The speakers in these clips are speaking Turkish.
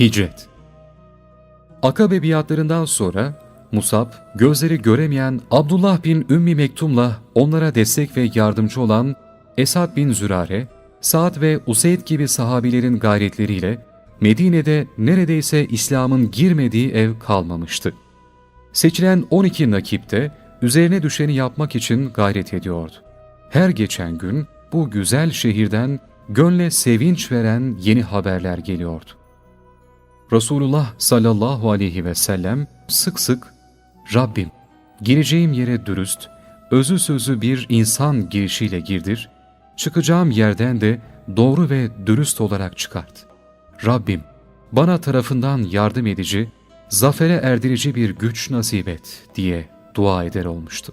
Hicret Akabe biatlarından sonra Musab, gözleri göremeyen Abdullah bin Ümmi Mektum'la onlara destek ve yardımcı olan Esad bin Zürare, Sa'd ve Useyd gibi sahabilerin gayretleriyle Medine'de neredeyse İslam'ın girmediği ev kalmamıştı. Seçilen 12 nakip de üzerine düşeni yapmak için gayret ediyordu. Her geçen gün bu güzel şehirden gönle sevinç veren yeni haberler geliyordu. Resulullah sallallahu aleyhi ve sellem sık sık Rabbim gireceğim yere dürüst, özü sözü bir insan girişiyle girdir, çıkacağım yerden de doğru ve dürüst olarak çıkart. Rabbim bana tarafından yardım edici, zafere erdirici bir güç nasip et diye dua eder olmuştu.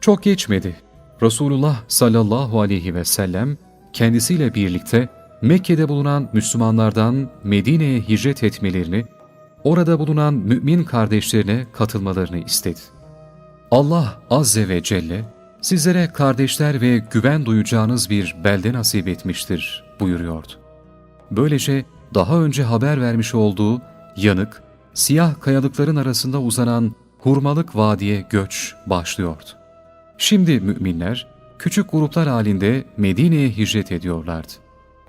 Çok geçmedi. Resulullah sallallahu aleyhi ve sellem kendisiyle birlikte Mekke'de bulunan Müslümanlardan Medine'ye hicret etmelerini, orada bulunan mümin kardeşlerine katılmalarını istedi. Allah Azze ve Celle, sizlere kardeşler ve güven duyacağınız bir belde nasip etmiştir buyuruyordu. Böylece daha önce haber vermiş olduğu yanık, siyah kayalıkların arasında uzanan hurmalık vadiye göç başlıyordu. Şimdi müminler küçük gruplar halinde Medine'ye hicret ediyorlardı.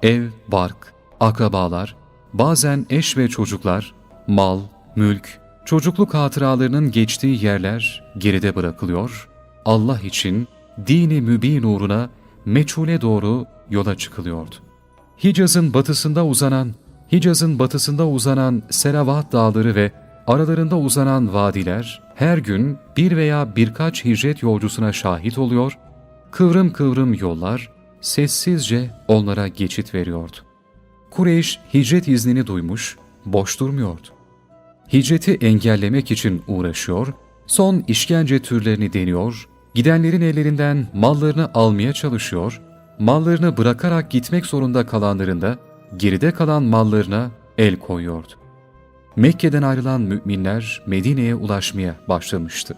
Ev, bark, akrabalar, bazen eş ve çocuklar, mal, mülk, çocukluk hatıralarının geçtiği yerler geride bırakılıyor, Allah için dini mübin uğruna meçhule doğru yola çıkılıyordu. Hicaz'ın batısında uzanan, Hicaz'ın batısında uzanan Seravat dağları ve aralarında uzanan vadiler her gün bir veya birkaç hicret yolcusuna şahit oluyor, kıvrım kıvrım yollar sessizce onlara geçit veriyordu. Kureyş hicret iznini duymuş, boş durmuyordu. Hicreti engellemek için uğraşıyor, son işkence türlerini deniyor, gidenlerin ellerinden mallarını almaya çalışıyor, mallarını bırakarak gitmek zorunda kalanların da geride kalan mallarına el koyuyordu. Mekke'den ayrılan müminler Medine'ye ulaşmaya başlamıştı.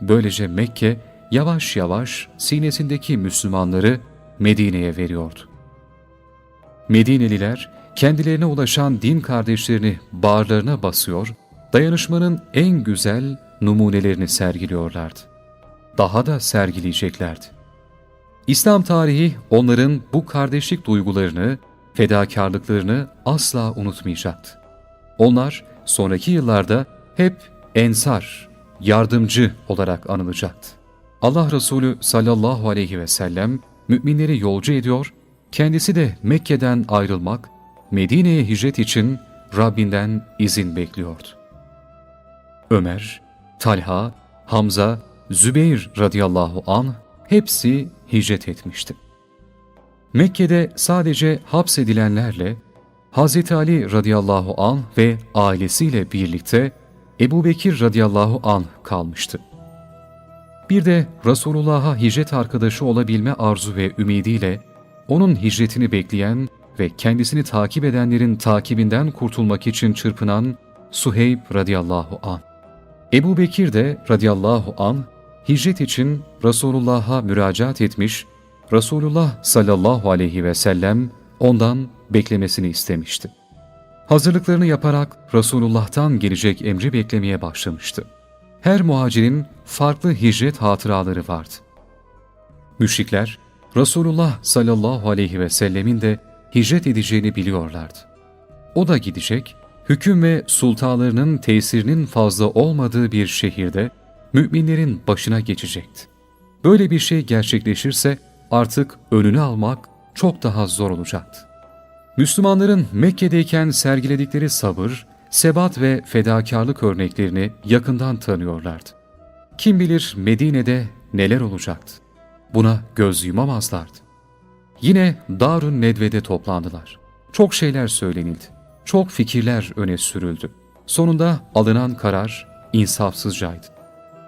Böylece Mekke yavaş yavaş sinesindeki Müslümanları Medine'ye veriyordu. Medineliler kendilerine ulaşan din kardeşlerini bağırlarına basıyor, dayanışmanın en güzel numunelerini sergiliyorlardı. Daha da sergileyeceklerdi. İslam tarihi onların bu kardeşlik duygularını, fedakarlıklarını asla unutmayacaktı. Onlar sonraki yıllarda hep ensar, yardımcı olarak anılacaktı. Allah Resulü sallallahu aleyhi ve sellem müminleri yolcu ediyor, kendisi de Mekke'den ayrılmak, Medine'ye hicret için Rabbinden izin bekliyordu. Ömer, Talha, Hamza, Zübeyir radıyallahu an hepsi hicret etmişti. Mekke'de sadece hapsedilenlerle Hz. Ali radıyallahu an ve ailesiyle birlikte Ebu Bekir radıyallahu an kalmıştı. Bir de Resulullah'a hicret arkadaşı olabilme arzu ve ümidiyle onun hicretini bekleyen ve kendisini takip edenlerin takibinden kurtulmak için çırpınan Suheyb radıyallahu an. Ebu Bekir de radıyallahu an hicret için Resulullah'a müracaat etmiş, Resulullah sallallahu aleyhi ve sellem ondan beklemesini istemişti. Hazırlıklarını yaparak Resulullah'tan gelecek emri beklemeye başlamıştı. Her muhacirin farklı hicret hatıraları vardı. Müşrikler, Resulullah sallallahu aleyhi ve sellemin de hicret edeceğini biliyorlardı. O da gidecek, hüküm ve sultalarının tesirinin fazla olmadığı bir şehirde müminlerin başına geçecekti. Böyle bir şey gerçekleşirse artık önünü almak çok daha zor olacaktı. Müslümanların Mekke'deyken sergiledikleri sabır, sebat ve fedakarlık örneklerini yakından tanıyorlardı. Kim bilir Medine'de neler olacaktı. Buna göz yumamazlardı. Yine Darun Nedve'de toplandılar. Çok şeyler söylenildi. Çok fikirler öne sürüldü. Sonunda alınan karar insafsızcaydı.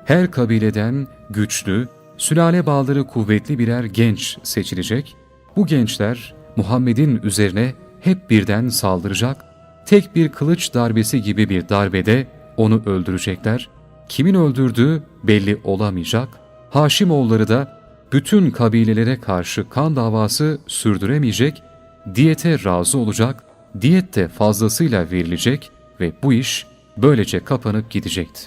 Her kabileden güçlü, sülale bağları kuvvetli birer genç seçilecek. Bu gençler Muhammed'in üzerine hep birden saldıracak, tek bir kılıç darbesi gibi bir darbede onu öldürecekler. Kimin öldürdüğü belli olamayacak. Haşimoğulları da bütün kabilelere karşı kan davası sürdüremeyecek, diyete razı olacak, diyet de fazlasıyla verilecek ve bu iş böylece kapanıp gidecekti.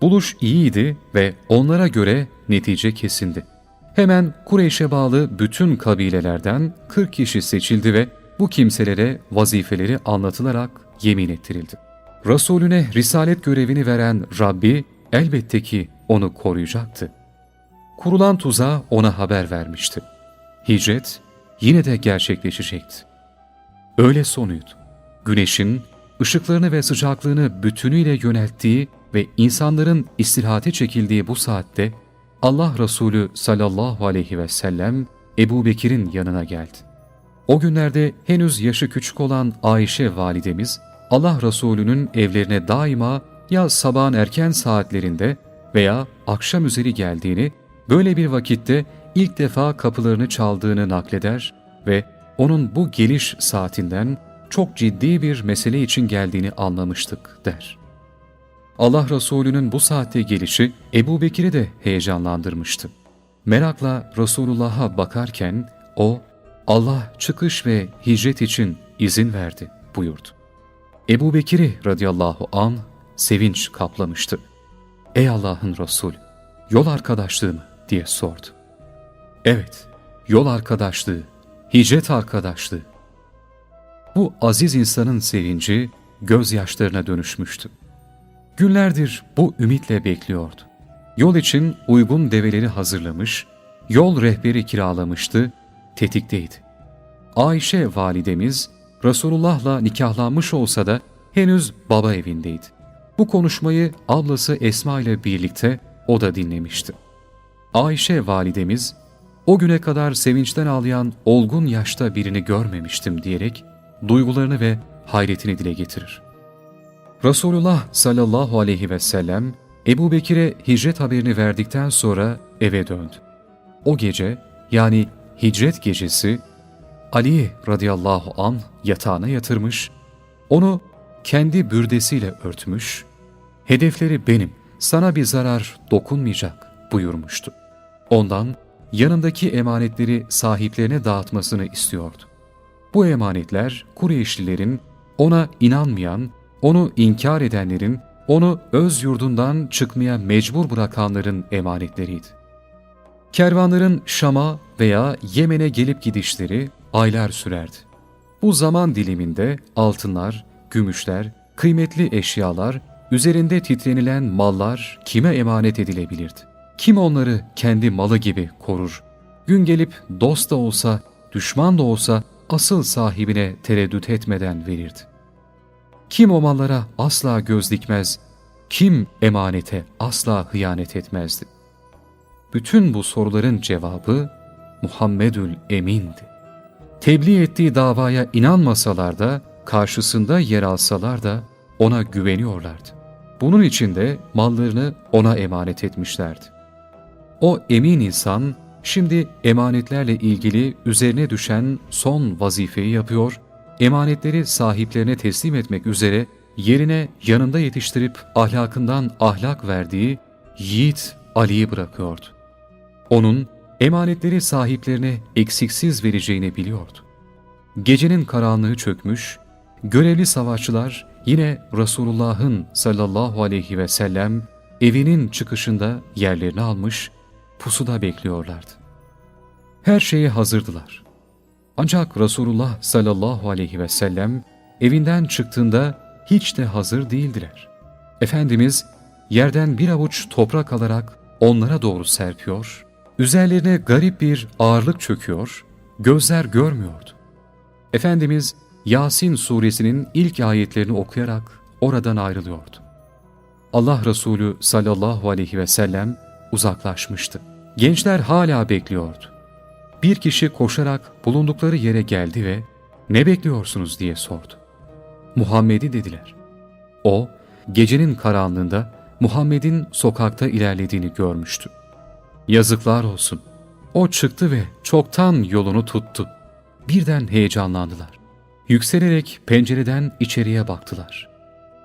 Buluş iyiydi ve onlara göre netice kesindi. Hemen Kureyş'e bağlı bütün kabilelerden 40 kişi seçildi ve bu kimselere vazifeleri anlatılarak yemin ettirildi. Resulüne risalet görevini veren Rabbi elbette ki onu koruyacaktı. Kurulan tuzağa ona haber vermişti. Hicret yine de gerçekleşecekti. Öyle sonuydu. Güneşin ışıklarını ve sıcaklığını bütünüyle yönelttiği ve insanların istirahate çekildiği bu saatte Allah Resulü sallallahu aleyhi ve sellem Ebu Bekir'in yanına geldi. O günlerde henüz yaşı küçük olan Ayşe validemiz Allah Resulü'nün evlerine daima ya sabahın erken saatlerinde veya akşam üzeri geldiğini, böyle bir vakitte ilk defa kapılarını çaldığını nakleder ve onun bu geliş saatinden çok ciddi bir mesele için geldiğini anlamıştık der. Allah Resulü'nün bu saatte gelişi Ebu Bekir'i de heyecanlandırmıştı. Merakla Resulullah'a bakarken o, Allah çıkış ve hicret için izin verdi buyurdu. Ebu Bekir'i radıyallahu an sevinç kaplamıştı. Ey Allah'ın Resulü, yol arkadaşlığı mı diye sordu. Evet, yol arkadaşlığı, hicret arkadaşlığı. Bu aziz insanın sevinci gözyaşlarına dönüşmüştü. Günlerdir bu ümitle bekliyordu. Yol için uygun develeri hazırlamış, yol rehberi kiralamıştı, tetikteydi. Ayşe validemiz Resulullah'la nikahlanmış olsa da henüz baba evindeydi. Bu konuşmayı ablası Esma ile birlikte o da dinlemişti. Ayşe validemiz, o güne kadar sevinçten ağlayan olgun yaşta birini görmemiştim diyerek duygularını ve hayretini dile getirir. Resulullah sallallahu aleyhi ve sellem Ebu Bekir'e hicret haberini verdikten sonra eve döndü. O gece yani hicret gecesi Ali radıyallahu an yatağına yatırmış, onu kendi bürdesiyle örtmüş, hedefleri benim, sana bir zarar dokunmayacak buyurmuştu. Ondan yanındaki emanetleri sahiplerine dağıtmasını istiyordu. Bu emanetler Kureyşlilerin, ona inanmayan, onu inkar edenlerin, onu öz yurdundan çıkmaya mecbur bırakanların emanetleriydi. Kervanların Şam'a veya Yemen'e gelip gidişleri aylar sürerdi. Bu zaman diliminde altınlar, gümüşler, kıymetli eşyalar, üzerinde titrenilen mallar kime emanet edilebilirdi? Kim onları kendi malı gibi korur? Gün gelip dost da olsa, düşman da olsa asıl sahibine tereddüt etmeden verirdi. Kim o mallara asla göz dikmez, kim emanete asla hıyanet etmezdi? Bütün bu soruların cevabı Muhammedül Emin'di. Tebliğ ettiği davaya inanmasalar da, karşısında yer alsalar da ona güveniyorlardı. Bunun için de mallarını ona emanet etmişlerdi. O emin insan şimdi emanetlerle ilgili üzerine düşen son vazifeyi yapıyor, emanetleri sahiplerine teslim etmek üzere yerine yanında yetiştirip ahlakından ahlak verdiği yiğit Ali'yi bırakıyordu. Onun emanetleri sahiplerine eksiksiz vereceğini biliyordu. Gecenin karanlığı çökmüş, görevli savaşçılar yine Resulullah'ın sallallahu aleyhi ve sellem evinin çıkışında yerlerini almış, pusuda bekliyorlardı. Her şeye hazırdılar. Ancak Resulullah sallallahu aleyhi ve sellem evinden çıktığında hiç de hazır değildiler. Efendimiz yerden bir avuç toprak alarak onlara doğru serpiyor, üzerlerine garip bir ağırlık çöküyor, gözler görmüyordu. Efendimiz Yasin suresinin ilk ayetlerini okuyarak oradan ayrılıyordu. Allah Resulü sallallahu aleyhi ve sellem uzaklaşmıştı. Gençler hala bekliyordu. Bir kişi koşarak bulundukları yere geldi ve ''Ne bekliyorsunuz?'' diye sordu. Muhammed'i dediler. O, gecenin karanlığında Muhammed'in sokakta ilerlediğini görmüştü. Yazıklar olsun. O çıktı ve çoktan yolunu tuttu. Birden heyecanlandılar. Yükselerek pencereden içeriye baktılar.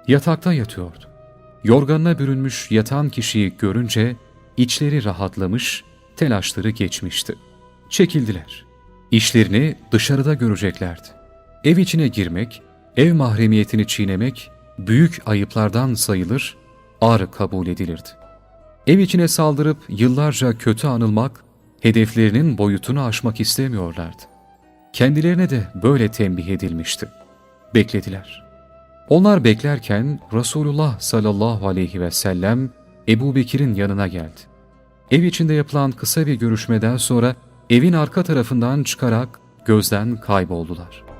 Yatakta yatıyordu. Yorganına bürünmüş yatan kişiyi görünce içleri rahatlamış, telaşları geçmişti. Çekildiler. İşlerini dışarıda göreceklerdi. Ev içine girmek, ev mahremiyetini çiğnemek büyük ayıplardan sayılır, ağır kabul edilirdi. Ev içine saldırıp yıllarca kötü anılmak, hedeflerinin boyutunu aşmak istemiyorlardı. Kendilerine de böyle tembih edilmişti. Beklediler. Onlar beklerken Resulullah sallallahu aleyhi ve sellem Ebu Bekir'in yanına geldi. Ev içinde yapılan kısa bir görüşmeden sonra evin arka tarafından çıkarak gözden kayboldular.